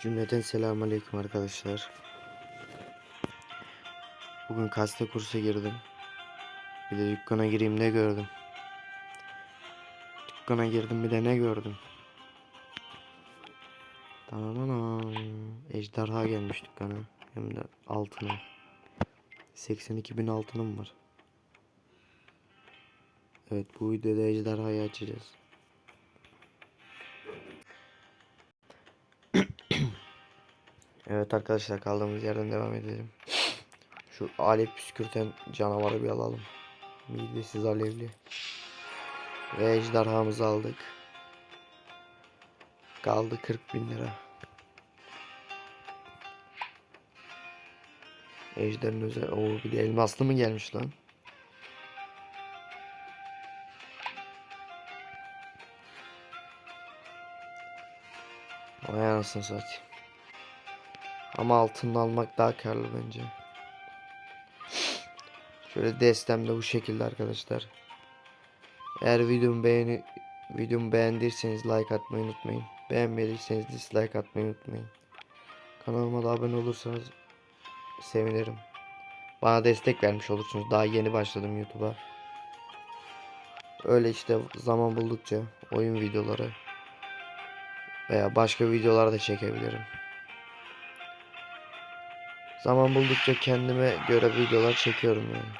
Cümleten selamünaleyküm arkadaşlar. Bugün kasta kursa girdim. Bir de dükkana gireyim ne gördüm. Dükkana girdim bir de ne gördüm. Tamam Ejderha gelmiş dükkana. Hem de altına. 82 bin altınım var. Evet bu videoda ejderhayı açacağız. Evet arkadaşlar kaldığımız yerden devam edelim. Şu alev püskürten canavarı bir alalım. Midesiz alevli. Ve ejderhamızı aldık. Kaldı 40 bin lira. Ejderin özel... Oo bir de elmaslı mı gelmiş lan? Vay anasını satayım. Ama altını almak daha karlı bence. Şöyle destem de bu şekilde arkadaşlar. Eğer videomu beğeni videomu beğendiyseniz like atmayı unutmayın. Beğenmediyseniz dislike atmayı unutmayın. Kanalıma da abone olursanız sevinirim. Bana destek vermiş olursunuz. Daha yeni başladım YouTube'a. Öyle işte zaman buldukça oyun videoları veya başka videolar da çekebilirim. Zaman buldukça kendime göre videolar çekiyorum yani.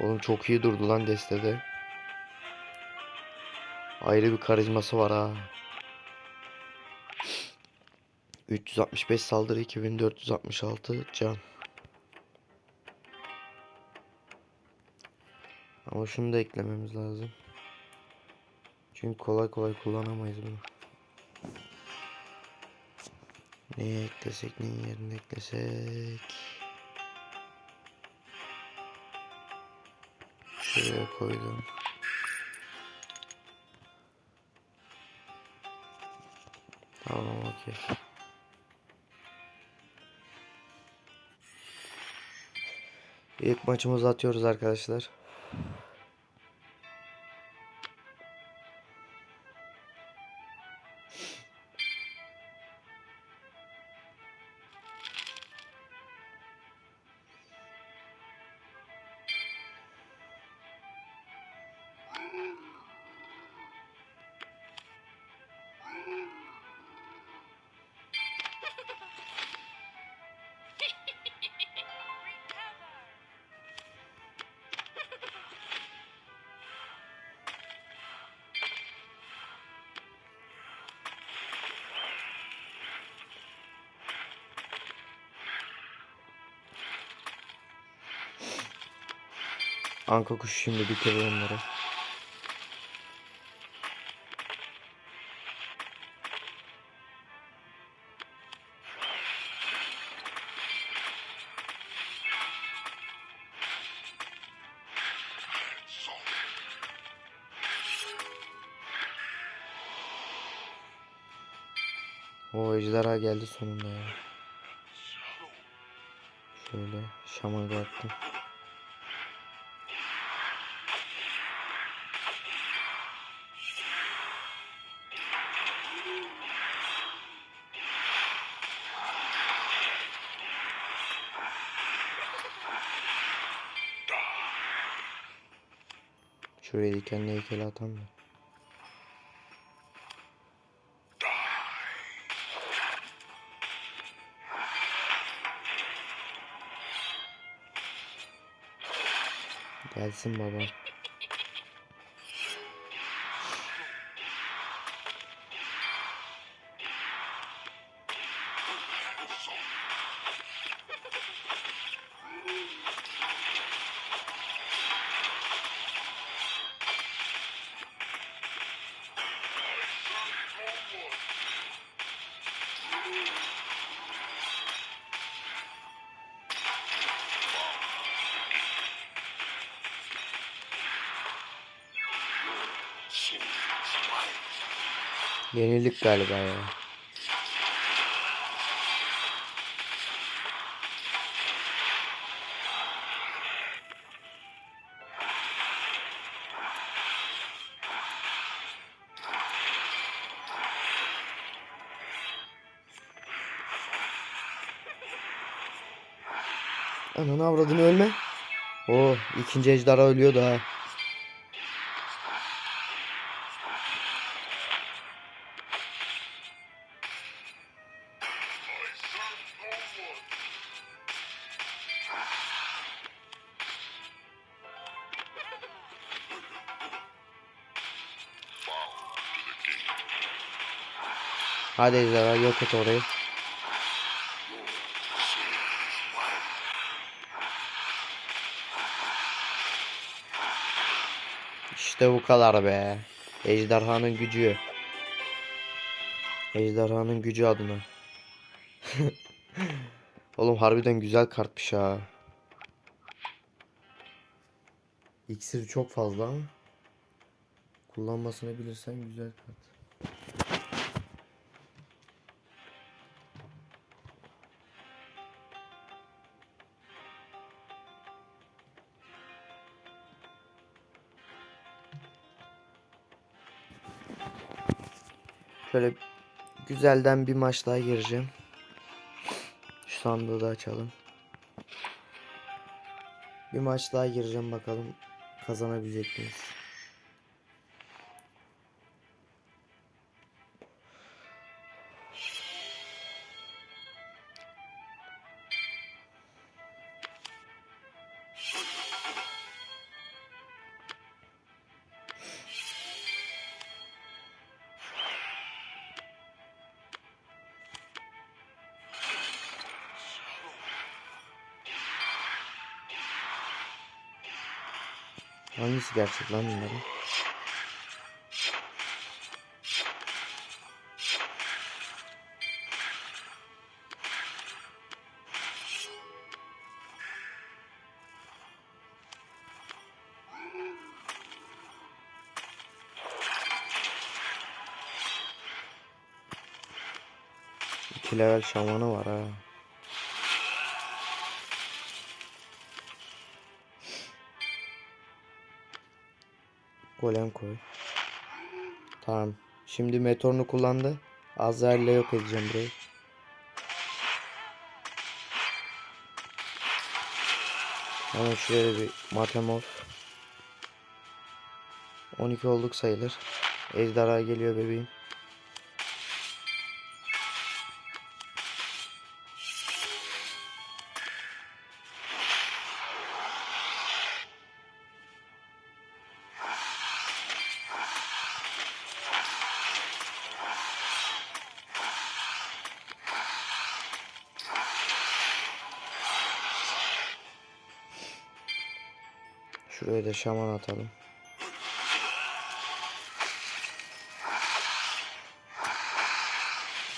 Oğlum çok iyi durdu lan destede. Ayrı bir karizması var ha. 365 saldırı 2466 can. Ama şunu da eklememiz lazım. Çünkü kolay kolay kullanamayız bunu. Neye eklesek, neyin yerine eklesek. Şuraya koydum. Tamam okey. İlk maçımızı atıyoruz arkadaşlar. Anka kuşu şimdi bitirir onları. O ejderha geldi sonunda ya. Şöyle şaman attım. Şuraya dikenli heykeli atam mı? Gelsin baba. Yenildik galiba ya. Ananı avradını ölme. Oo, ikinci ejderha ölüyordu ha. Hadi ejderha yok et orayı. İşte bu kadar be. Ejderhanın gücü. Ejderhanın gücü adına. Oğlum harbiden güzel kartmış ha. İksiri çok fazla ama kullanmasını bilirsen güzel kart. Şöyle güzelden bir maç daha gireceğim. Şu sandığı da açalım. Bir maç daha gireceğim bakalım kazanabilecek miyiz? Hangisi gerçek lan bunların? Level şamanı var ha. Golem koy. Tamam. Şimdi meteorunu kullandı. Azrail'le yok edeceğim burayı. Hemen şuraya bir matemor. 12 olduk sayılır. Ejderha geliyor bebeğim. Şuraya da şaman atalım.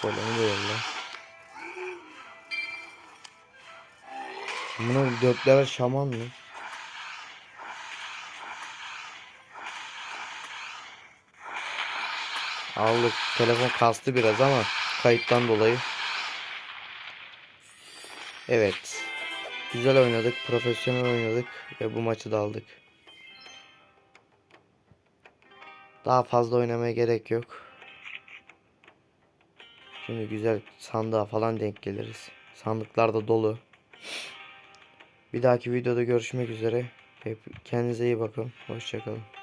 Golemi de yolla. Buna dört level şaman mı? Aldık. Telefon kastı biraz ama kayıttan dolayı. Evet. Güzel oynadık. Profesyonel oynadık. Ve bu maçı da aldık. Daha fazla oynamaya gerek yok. Şimdi güzel sandığa falan denk geliriz. Sandıklar da dolu. Bir dahaki videoda görüşmek üzere. Hep kendinize iyi bakın. Hoşçakalın.